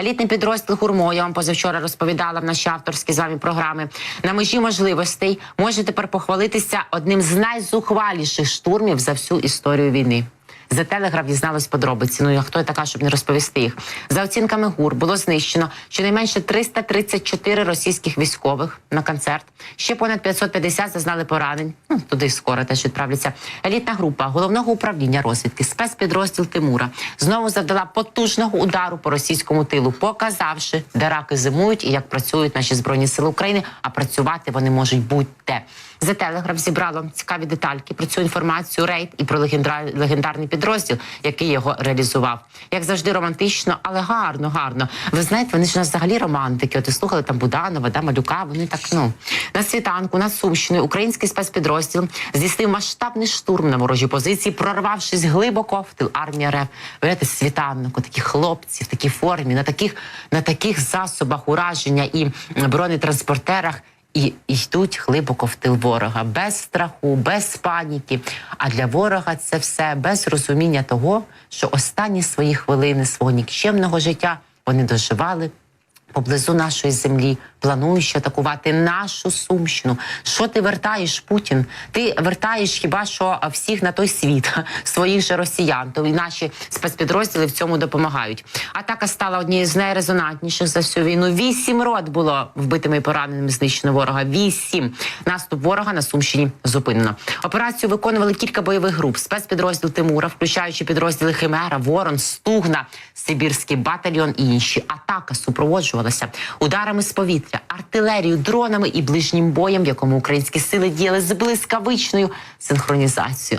Елітний підрозділ Гурмо, я вам позавчора розповідала в нашій авторській з вами програми. На межі можливостей може тепер похвалитися одним з найзухваліших штурмів за всю історію війни. За телеграф дізналась подробиці. Ну я хто я така, щоб не розповісти їх. За оцінками ГУР було знищено щонайменше 334 російських військових на концерт. Ще понад 550 зазнали поранень. Ну туди скоро теж відправляться. Елітна група головного управління розвідки, спецпідрозділ Тимура знову завдала потужного удару по російському тилу, показавши, де раки зимують і як працюють наші збройні сили України. А працювати вони можуть будь-де. За телеграф зібрало цікаві детальки про цю інформацію. Рейд і про легендар- легендарний підрозділ, який його реалізував. Як завжди, романтично, але гарно, гарно. Ви знаєте, вони ж у нас взагалі романтики. От слухали там Буданова, да, Малюка. Вони так ну на світанку, над Сумщиною, український спецпідрозділ здійснив масштабний штурм на ворожі позиції, прорвавшись глибоко в тил армії РФ. Виявляєте, світанку, такі хлопці в такій формі, на таких на таких засобах ураження і бронетранспортерах. І йдуть глибоко в тил ворога без страху, без паніки. А для ворога це все без розуміння того, що останні свої хвилини свого нікчемного життя вони доживали поблизу нашої землі, плануючи атакувати нашу сумщину. Що ти вертаєш, Путін? Ти вертаєш хіба що всіх на той світ, своїх же росіян. То і наші спецпідрозділи в цьому допомагають. Атака стала однією з найрезонантніших за всю війну. Вісім рот було вбитими і пораненими знищено ворога. Вісім наступ ворога на Сумщині зупинено. Операцію виконували кілька бойових груп. Спецпідрозділ Тимура, включаючи підрозділи Химера, Ворон, Стугна, Сибірський батальйон і інші. Атака супроводжувалася ударами з повітря, артилерією, дронами і ближнім боєм, в якому українські сили діяли з блискавичною синхронізацією.